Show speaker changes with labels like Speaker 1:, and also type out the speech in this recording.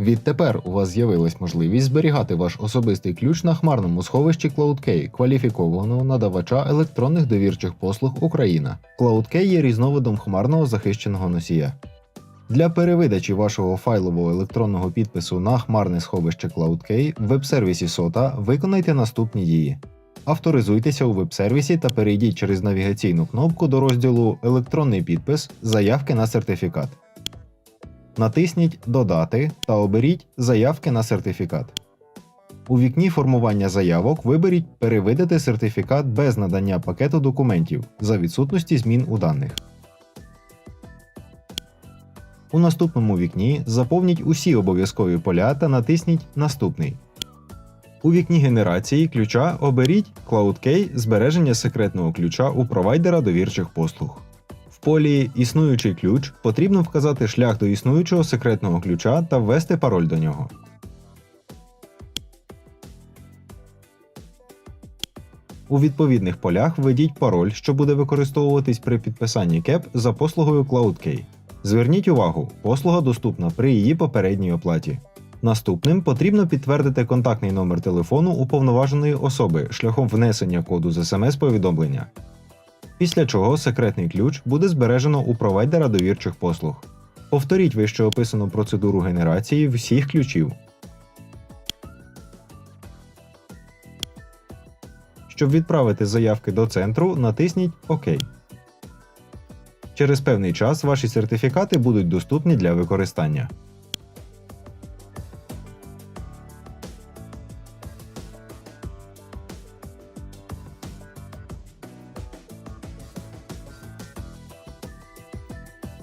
Speaker 1: Відтепер у вас з'явилась можливість зберігати ваш особистий ключ на хмарному сховищі CloudKey, кваліфікованого надавача електронних довірчих послуг Україна. CloudKey є різновидом хмарного захищеного носія. Для перевидачі вашого файлового електронного підпису на хмарне сховище CloudKey в веб-сервісі SOTA виконайте наступні дії. Авторизуйтеся у веб-сервісі та перейдіть через навігаційну кнопку до розділу Електронний підпис Заявки на сертифікат. Натисніть Додати та оберіть Заявки на сертифікат. У вікні формування заявок виберіть Перевидати сертифікат без надання пакету документів за відсутності змін у даних. У наступному вікні заповніть усі обов'язкові поля та натисніть Наступний. У вікні генерації ключа оберіть CloudKey збереження секретного ключа у провайдера довірчих послуг. Полі Існуючий ключ потрібно вказати шлях до існуючого секретного ключа та ввести пароль до нього. У відповідних полях введіть пароль, що буде використовуватись при підписанні КЕП за послугою CloudKey. Зверніть увагу, послуга доступна при її попередній оплаті. Наступним потрібно підтвердити контактний номер телефону уповноваженої особи шляхом внесення коду з смс-повідомлення. Після чого секретний ключ буде збережено у провайдера довірчих послуг. Повторіть вище описану процедуру генерації всіх ключів. Щоб відправити заявки до центру, натисніть ОК. Через певний час ваші сертифікати будуть доступні для використання.